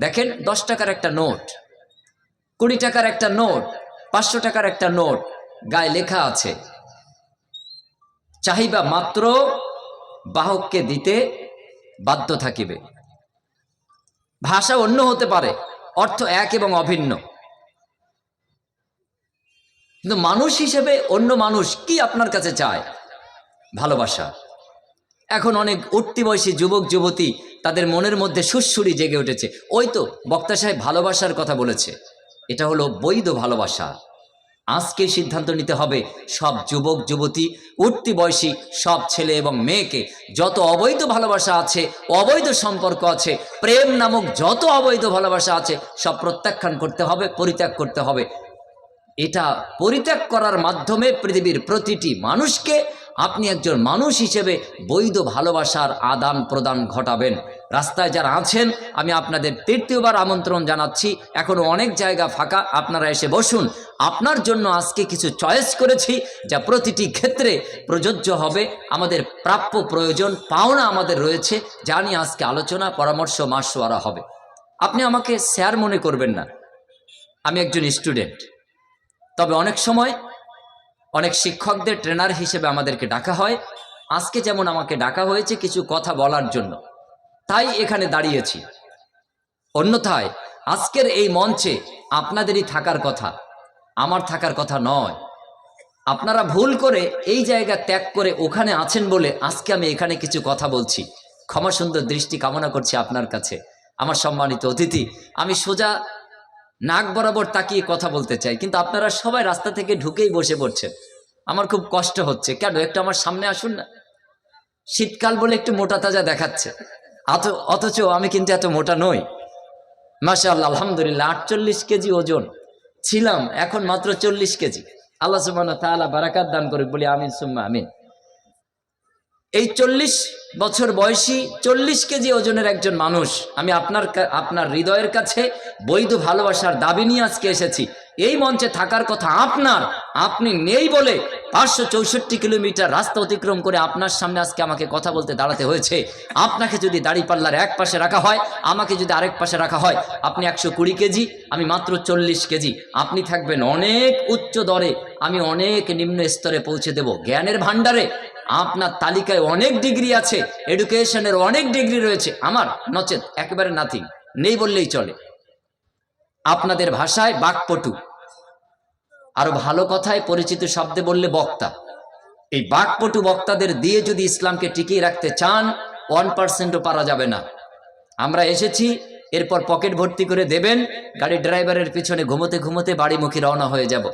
দেখেন, দশ টাকার একটা নোট, কুড়ি টাকার একটা নোট, পাঁচশো টাকার একটা নোট, গায়ে লেখা আছে, চাহিবা মাত্র বাহককে দিতে বাধ্য থাকিবে। ভাষা অন্য হতে পারে, অর্থ এক এবং অভিন্ন। কিন্তু মানুষ হিসেবে অন্য মানুষ কি আপনার কাছে চায়? ভালোবাসা। এখন অনেক উঠতি বয়সী যুবক, যুবতী তাদের মনের মধ্যে সুরসুরি জেগে উঠেছে। ওই তো বক্তা সাহেব ভালোবাসার কথা বলেছে। এটা হলো বৈধ ভালোবাসা। আজকে সিদ্ধান্ত নিতে হবে, সব যুবক, যুবতী, উঠতি বয়সী, সব ছেলে এবং মেয়েকে যত অবৈধ ভালোবাসা আছে, অবৈধ সম্পর্ক আছে, প্রেম নামক যত অবৈধ ভালোবাসা আছে, সব প্রত্যাখ্যান করতে হবে, পরিত্যাগ করতে হবে। এটা পরিত্যাগ করার মাধ্যমে পৃথিবীর প্রতিটি মানুষকে আপনি একজন মানুষ হিসেবে বৈধ ভালোবাসার আদান প্রদান ঘটাবেন। রাস্তায় যারা আছেন, আমি আপনাদের তৃতীয়বার আমন্ত্রণ জানাচ্ছি। এখনও অনেক জায়গা ফাঁকা, আপনারা এসে বসুন। আপনার জন্য আজকে কিছু চয়েস করেছি, যা প্রতিটি ক্ষেত্রে প্রযোজ্য হবে। আমাদের প্রাপ্য প্রয়োজন, পাওনা আমাদের রয়েছে, যা নিয়ে আজকে আলোচনা, পরামর্শ মাসোয়ারা হবে। আপনি আমাকে স্যার মনে করবেন না। আমি একজন স্টুডেন্ট। তবে অনেক সময় অনেক শিক্ষকদের, ট্রেনার হিসেবে আমাদেরকে ডাকা হয়। আজকে যেমন আমাকে ডাকা হয়েছে কিছু কথা বলার জন্য। তাই এখানে দাঁড়িয়েছি। অন্যথায় আজকের এই মঞ্চে আপনাদেরই থাকার কথা। আমার থাকার কথা নয়। আপনারা ভুল করে এই জায়গা ত্যাগ করে ওখানে আছেন বলে আজকে আমি এখানে কিছু কথা বলছি। ক্ষমা সুন্দর দৃষ্টি কামনা করছি আপনার কাছে। আমার সম্মানিত অতিথি, আমি সোজা নাক বরাবর তাকিয়ে কথা বলতে চাই, কিন্তু আপনারা সবাই রাস্তা থেকে ঢুকেই বসে পড়ছেন। আমার খুব কষ্ট হচ্ছে। কেন? একটু আমার সামনে আসুন না। শীতকাল বলে একটু মোটা তাজা দেখাচ্ছে। অথচ আমি কিন্তু এত মোটা নই। আল্লাহ আলহামদুলিল্লাহ, আটচল্লিশ কেজি ওজন। ছিলাম এখন মাত্র চল্লিশ কেজি। আল্লাহ সুবান তালা বারাকাত দান করে বলি আমিন, সুম্মা আমিন। এই চল্লিশ বছর বয়সী চল্লিশ কেজি ওজনের একজন মানুষ, আমি আপনার আপনার হৃদয়ের কাছে বৈধ ভালোবাসার দাবি নিয়ে আজকে এসেছি। এই মঞ্চে থাকার কথা আপনার, আপনি নেই বলে পাঁচশো চৌষট্টি কিলোমিটার রাস্তা অতিক্রম করে আপনার সামনে আজকে আমাকে কথা বলতে দাঁড়াতে হয়েছে। আপনাকে যদি দাড়িপাল্লার এক পাশে রাখা হয়, আমাকে যদি আরেক পাশে রাখা হয়, আপনি একশো কুড়ি কেজি, আমি মাত্র চল্লিশ কেজি। আপনি থাকবেন অনেক উচ্চ দরে, আমি অনেক নিম্ন স্তরে পৌঁছে দেব। জ্ঞানের ভাণ্ডারে আপনার তালিকায় অনেক ডিগ্রি আছে, এডুকেশনের অনেক ডিগ্রি রয়েছে। আমার নচেত, একেবারে নাথিং, নেই বললেই চলে। আপনাদের ভাষায় বাকপটু। আরও ভালো কথায় পরিচিত শব্দে বললে বক্তা। এই বাকপটু বক্তাদের দিয়ে যদি ইসলামকে টিকিয়ে রাখতে চান ওয়ান পার্সেন্টও পারা যাবে না। আমরা এসেছি, এরপর পকেট ভর্তি করে দেবেন গাড়ি ড্রাইভারের পিছনে ঘুমোতে ঘুমোতে বাড়িমুখী রওনা হয়ে যাব।